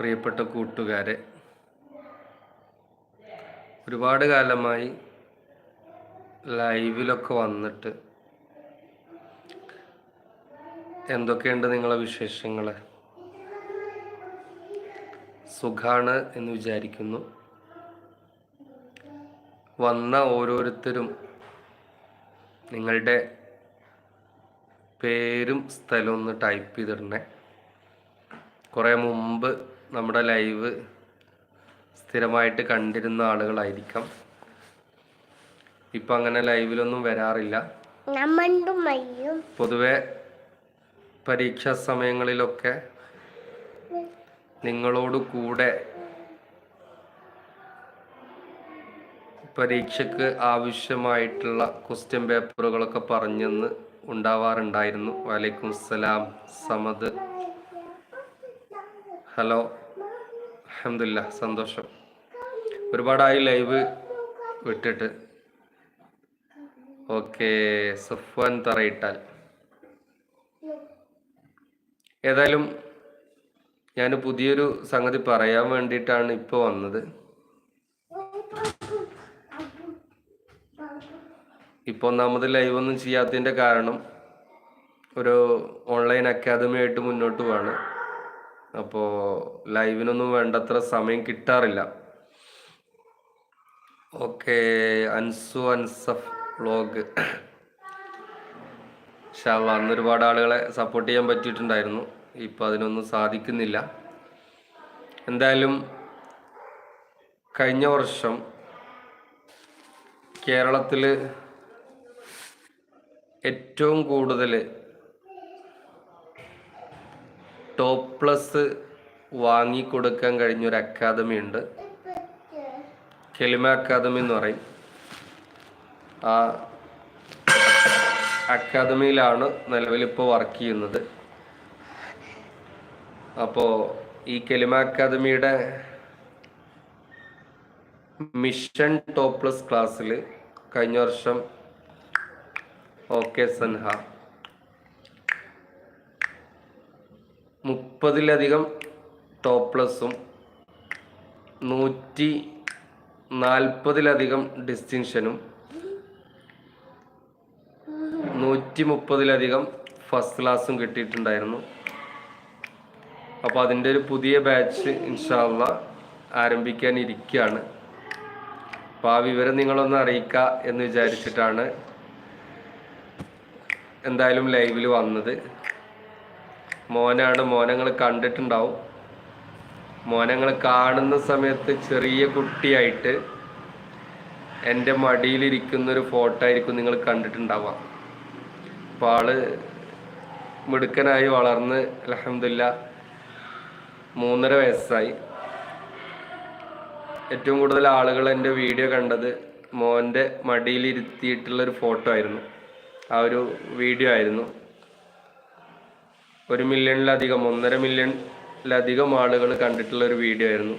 പ്രിയപ്പെട്ട കൂട്ടുകാരെ ഒരുപാട് കാലമായി ലൈവിലൊക്കെ വന്നിട്ട് എന്തൊക്കെയുണ്ട് നിങ്ങളെ വിശേഷങ്ങൾ സുഖാണ് എന്ന് വിചാരിക്കുന്നു. വന്ന ഓരോരുത്തരും നിങ്ങളുടെ പേരും സ്ഥലവും ഒന്ന് ടൈപ്പ് ചെയ്തിടണേ. കുറേ മുമ്പ് നമ്മുടെ ലൈവ് സ്ഥിരമായിട്ട് കണ്ടിരുന്ന ആളുകളായിരിക്കാം. ഇപ്പം അങ്ങനെ ലൈവിലൊന്നും വരാറില്ല. പൊതുവെ പരീക്ഷാ സമയങ്ങളിലൊക്കെ നിങ്ങളോട് കൂടെ പരീക്ഷയ്ക്ക് ആവശ്യമായിട്ടുള്ള ക്വസ്റ്റ്യൻ പേപ്പറുകളൊക്കെ പറഞ്ഞെന്ന് ഉണ്ടാവാറുണ്ടായിരുന്നു. വലൈക്കും സലാം സമദ്. ഹലോ. അഹമ്മദില്ല സന്തോഷം. ഒരുപാടായി ലൈവ് വിട്ടിട്ട്. ഓക്കെ സുഫാൻ തറയിട്ടാൽ. ഏതായാലും ഞാൻ പുതിയൊരു സംഗതി പറയാൻ വേണ്ടിയിട്ടാണ് ഇപ്പോൾ വന്നത്. ഇപ്പോൾ ഒന്നാമത് ലൈവ് ഒന്നും ചെയ്യാത്തതിന്റെ കാരണം ഒരു ഓൺലൈൻ അക്കാദമി ആയിട്ട് മുന്നോട്ട് പോവാണ്. അപ്പോൾ ലൈവിനൊന്നും വേണ്ടത്ര സമയം കിട്ടാറില്ല. ഓക്കെ അൻസു അൻസഫ് വ്ലോഗ് പക്ഷെ അന്ന് ഒരുപാട് ആളുകളെ സപ്പോർട്ട് ചെയ്യാൻ പറ്റിയിട്ടുണ്ടായിരുന്നു. ഇപ്പം അതിനൊന്നും സാധിക്കുന്നില്ല. എന്തായാലും കഴിഞ്ഞ വർഷം കേരളത്തിൽ ഏറ്റവും കൂടുതൽ ടോപ്പ് പ്ലസ് വാങ്ങിക്കൊടുക്കാൻ കഴിഞ്ഞൊരു അക്കാദമി ഉണ്ട്. കെലിമ അക്കാദമി എന്ന് പറയും. ആ അക്കാദമിയിലാണ് നിലവിലിപ്പോൾ വർക്ക് ചെയ്യുന്നത്. അപ്പോൾ ഈ കെലിമ അക്കാദമിയുടെ മിഷൻ ടോപ്പ് പ്ലസ് ക്ലാസ്സിൽ കഴിഞ്ഞ വർഷം ഓക്കെ സൻഹ മുപ്പതിലധികം ടോപ്പ് പ്ലസും നൂറ്റി നാൽപ്പതിലധികം ഡിസ്റ്റിങ്ഷനും നൂറ്റി മുപ്പതിലധികം ഫസ്റ്റ് ക്ലാസ്സും കിട്ടിയിട്ടുണ്ടായിരുന്നു. അപ്പോൾ അതിന്റെ ഒരു പുതിയ ബാച്ച് ഇൻഷാല്ല ആരംഭിക്കാൻ ഇരിക്കുകയാണ്. അപ്പോൾ ആ വിവരം നിങ്ങളൊന്ന് അറിയിക്കുക എന്ന് വിചാരിച്ചിട്ടാണ് എന്തായാലും ലൈവിൽ വന്നത്. മോനാണ് മോനങ്ങൾ കണ്ടിട്ടുണ്ടാവും. മോനങ്ങൾ കാണുന്ന സമയത്ത് ചെറിയ കുട്ടിയായിട്ട് എന്റെ മടിയിലിരിക്കുന്ന ഒരു ഫോട്ടോ ആയിരിക്കും നിങ്ങൾ കണ്ടിട്ടുണ്ടാവുക. അപ്പോൾ ആൾ മിടുക്കനായി വളർന്ന് അലഹമില്ല മൂന്നര വയസ്സായി. ഏറ്റവും കൂടുതൽ ആളുകൾ എന്റെ വീഡിയോ കണ്ടത് മോന്റെ മടിയിലിരുത്തിയിട്ടുള്ളൊരു ഫോട്ടോ ആയിരുന്നു. ആ ഒരു വീഡിയോ ആയിരുന്നു. ഒരു മില്യണിലധികം ഒന്നര മില്യണിലധികം ആളുകൾ കണ്ടിട്ടുള്ള ഒരു വീഡിയോ ആയിരുന്നു.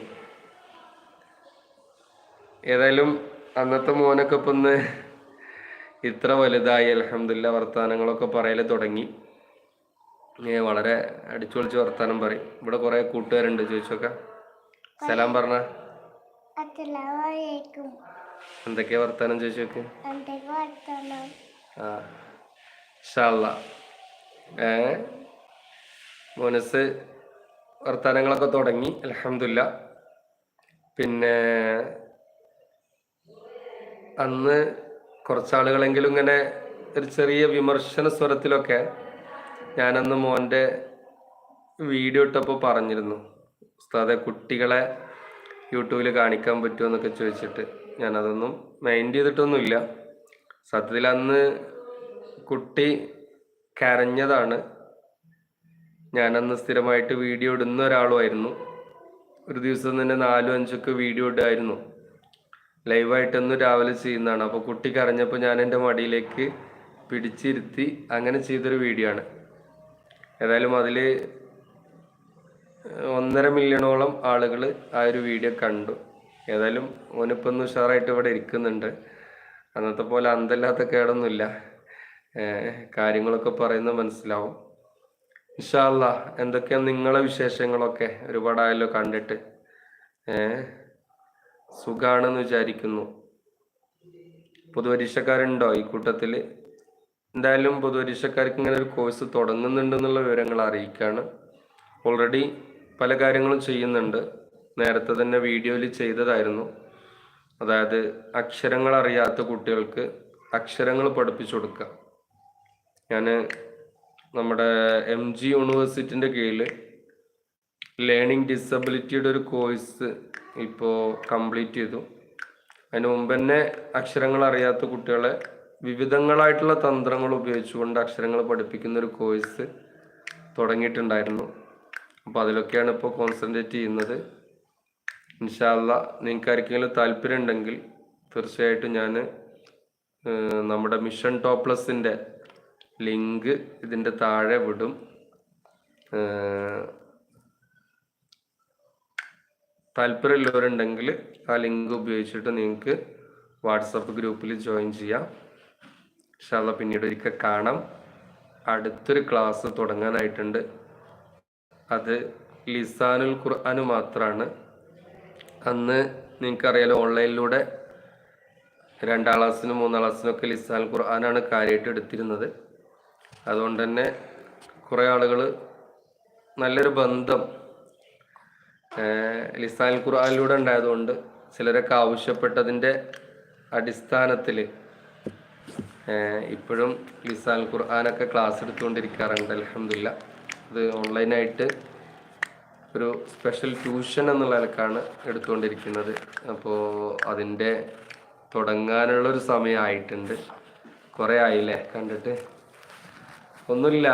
ഏതായാലും അന്നത്തെ മോനൊക്കെ ഇപ്പം ഒന്ന് ഇത്ര വലുതായി അലഹമില്ല വർത്തമാനങ്ങളൊക്കെ പറയൽ തുടങ്ങി. വളരെ അടിച്ചു പൊളിച്ച് വർത്താനം പറയും. ഇവിടെ കുറെ കൂട്ടുകാരുണ്ട് ചോദിച്ചൊക്കെ സലാം പറഞ്ഞ. എന്തൊക്കെയാ വർത്താനം ചോദിച്ചോക്ക് വർത്തമാനം ആ ഏ? മോനസ് വർത്തമാനങ്ങളൊക്കെ തുടങ്ങി. അലഹമില്ല പിന്നെ അന്ന് കുറച്ചാളുകളെങ്കിലും ഇങ്ങനെ ഒരു ചെറിയ വിമർശന സ്വരത്തിലൊക്കെ ഞാനന്ന് മോന്റെ വീഡിയോ ഇട്ടപ്പോൾ പറഞ്ഞിരുന്നു. ഉസ്താദെ കുട്ടികളെ യൂട്യൂബിൽ കാണിക്കാൻ പറ്റുമോ എന്നൊക്കെ ചോദിച്ചിട്ട് ഞാനതൊന്നും മൈൻഡ് ചെയ്തിട്ടൊന്നുമില്ല. സത്യത്തിൽ അന്ന് കുട്ടി കരഞ്ഞതാണ്. ഞാനന്ന് സ്ഥിരമായിട്ട് വീഡിയോ ഇടുന്ന ഒരാളുമായിരുന്നു. ഒരു ദിവസം തന്നെ നാലും അഞ്ചൊക്കെ വീഡിയോ ഇടായിരുന്നു. ലൈവായിട്ടൊന്നും രാവിലെ ചെയ്യുന്നതാണ്. അപ്പോൾ കുട്ടി കരഞ്ഞപ്പോൾ ഞാൻ എന്റെ മടിയിലേക്ക് പിടിച്ചിരുത്തി അങ്ങനെ ചെയ്തൊരു വീഡിയോ ആണ്. ഏതായാലും അതിൽ ഒന്നര മില്യണോളം ആളുകൾ ആ ഒരു വീഡിയോ കണ്ടു. ഏതായാലും ഓനിപ്പോൾ ഒന്ന് ഉഷാറായിട്ട് ഇവിടെ ഇരിക്കുന്നുണ്ട്. അന്നത്തെ പോലെ അന്തല്ലാത്ത കേടൊന്നുമില്ല. കാര്യങ്ങളൊക്കെ പറയുന്നത് മനസ്സിലാവും. ഇൻഷാല്ല എന്തൊക്കെയാണ് നിങ്ങളെ വിശേഷങ്ങളൊക്കെ? ഒരുപാടായല്ലോ കണ്ടിട്ട്. ഏ? സുഖാണെന്ന് വിചാരിക്കുന്നു. പൊതുപരീക്ഷക്കാരുണ്ടോ ഈ കൂട്ടത്തിൽ എന്തായാലും പൊതുപരീക്ഷക്കാർക്ക് ഇങ്ങനെ ഒരു കോഴ്സ് തുടങ്ങുന്നുണ്ടെന്നുള്ള വിവരങ്ങൾ അറിയിക്കുകയാണ് ഓൾറെഡി പല കാര്യങ്ങളും ചെയ്യുന്നുണ്ട്. നേരത്തെ തന്നെ വീഡിയോയിൽ ചെയ്തതായിരുന്നു. അതായത് അക്ഷരങ്ങൾ അറിയാത്ത കുട്ടികൾക്ക് അക്ഷരങ്ങൾ പഠിപ്പിച്ചു കൊടുക്കുക. ഞാൻ നമ്മുടെ എം ജി യൂണിവേഴ്സിറ്റിന്റെ കീഴിൽ ലേണിംഗ് ഡിസബിലിറ്റിയുടെ ഒരു കോഴ്സ് ഇപ്പോൾ കംപ്ലീറ്റ് ചെയ്തു. അതിന് മുമ്പ് തന്നെ അക്ഷരങ്ങൾ അറിയാത്ത കുട്ടികളെ വിവിധങ്ങളായിട്ടുള്ള തന്ത്രങ്ങൾ ഉപയോഗിച്ചുകൊണ്ട് അക്ഷരങ്ങൾ പഠിപ്പിക്കുന്ന ഒരു കോഴ്സ് തുടങ്ങിയിട്ടുണ്ടായിരുന്നു. അപ്പോൾ അതിലൊക്കെയാണ് ഇപ്പോൾ കോൺസെൻട്രേറ്റ് ചെയ്യുന്നത്. ഇൻഷാല്ല നിങ്ങൾക്ക് ആർക്കെങ്കിലും താല്പര്യം ഉണ്ടെങ്കിൽ തീർച്ചയായിട്ടും ഞാൻ നമ്മുടെ മിഷൻ ടോപ്ലസിന്റെ ലിങ്ക് ഇതിന്റെ താഴെ വിടും. താല്പര്യമുള്ളവരുണ്ടെങ്കിൽ ആ ലിങ്ക് ഉപയോഗിച്ചിട്ട് നിങ്ങൾക്ക് വാട്സപ്പ് ഗ്രൂപ്പിൽ ജോയിൻ ചെയ്യാം. ഇൻഷാല്ല പിന്നീട് ഒരിക്കൽ കാണാം. അടുത്തൊരു ക്ലാസ് തുടങ്ങാനായിട്ടുണ്ട്. അത് ലിസാനുൽ ഖുർആന് മാത്രമാണ് അന്ന് നിങ്ങൾക്കറിയാലോ ഓൺലൈനിലൂടെ രണ്ടാം ക്ലാസ്സിനും മൂന്നാം ക്ലാസ്സിനും ഒക്കെ ലിസാനുൽ ഖുർആനാണ് കാര്യമായിട്ട് എടുത്തിരുന്നത്. അതുകൊണ്ട് തന്നെ കുറേ ആളുകൾ നല്ലൊരു ബന്ധം ലിസാൻ ഖുർആാനിലൂടെ ഉണ്ടായതുകൊണ്ട് ചിലരൊക്കെ ആവശ്യപ്പെട്ടതിന്റെ അടിസ്ഥാനത്തിൽ ഇപ്പോഴും ലിസാൻ ഖുർആാനൊക്കെ ക്ലാസ് എടുത്തുകൊണ്ടിരിക്കാറുണ്ട് അലഹമില്ല അത് ഓൺലൈനായിട്ട് ഒരു സ്പെഷ്യൽ ട്യൂഷൻ എന്നുള്ള നിലക്കാണ് എടുത്തുകൊണ്ടിരിക്കുന്നത്. അപ്പോൾ അതിന്റെ തുടങ്ങാനുള്ളൊരു സമയമായിട്ടുണ്ട്. കുറേ ആയില്ലേ കണ്ടിട്ട്? ഒന്നുമില്ല.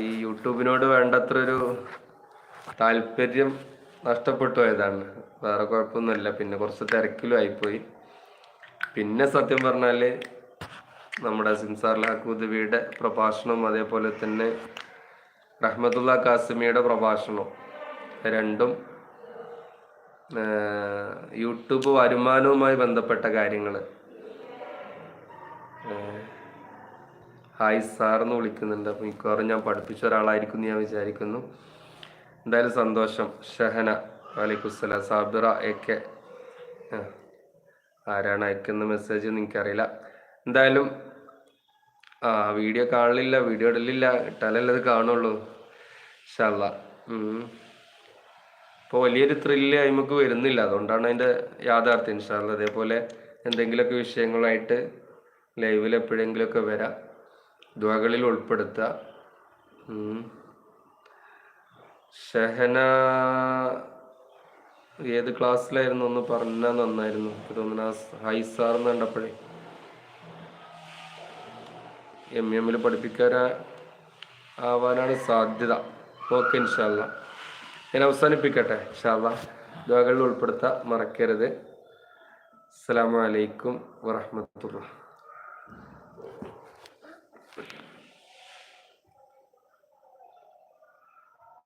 ഈ യൂട്യൂബിനോട് വേണ്ടത്ര ഒരു താല്പര്യം നഷ്ടപ്പെട്ടു പോയതാണ്. വേറെ കുഴപ്പമൊന്നുമില്ല. പിന്നെ കുറച്ച് തിരക്കിലും ആയിപ്പോയി. പിന്നെ സത്യം പറഞ്ഞാൽ നമ്മുടെ സിൻസാർ സിൻസാർലാഖുദവിയുടെ പ്രഭാഷണവും അതേപോലെ തന്നെ റഹ്മത്തുള്ള കാസിമിയുടെ പ്രഭാഷണവും രണ്ടും യൂട്യൂബ് വരുമാനവുമായി ബന്ധപ്പെട്ട കാര്യങ്ങൾ ഹായ് സാർ എന്ന് വിളിക്കുന്നുണ്ട്. അപ്പോൾ മിക്കവാറും ഞാൻ പഠിപ്പിച്ച ഒരാളായിരിക്കും ഞാൻ വിചാരിക്കുന്നു. എന്തായാലും സന്തോഷം. ഷഹന വാലിക്കുസ്സലാം സാബിറ എ കെ. ആരാണ് അയക്കുന്ന മെസ്സേജ് എനിക്കറിയില്ല. എന്തായാലും ആ വീഡിയോ കാണില്ല വീഡിയോ ഇടലില്ല. ഇട്ടാലല്ലേ അത് കാണുള്ളൂ. ഷല്ല ഇപ്പോൾ വലിയൊരു ത്രില്ല് നമുക്ക് വരുന്നില്ല. അതുകൊണ്ടാണ് അതിന്റെ യാഥാർത്ഥ്യം. ഇൻഷാല്ല അതേപോലെ എന്തെങ്കിലുമൊക്കെ വിഷയങ്ങളായിട്ട് ലൈവിൽ എപ്പോഴെങ്കിലുമൊക്കെ വരാം. ദ്വകളിൽ ഉൾപ്പെടുത്തുക ഉം. ഷഹന ഏത് ക്ലാസ്സിലായിരുന്നു ഒന്ന് പറഞ്ഞാൽ നന്നായിരുന്നു. എനിക്ക് തോന്നുന്നു ഹൈ സാർ എന്ന് കണ്ടപ്പോഴേ. എം എമ്മിൽ പഠിപ്പിക്കാൻ ആവാനാണ് സാധ്യത. ഓക്കെ ഇൻഷാല്ല ഞാൻ അവസാനിപ്പിക്കട്ടെ ഇൻഷാല്ല ദ്വകളിൽ ഉൾപ്പെടുത്താൻ മറക്കരുത്. അസ്സാം വലൈക്കും വറഹ്മത്തുള്ളാഹി.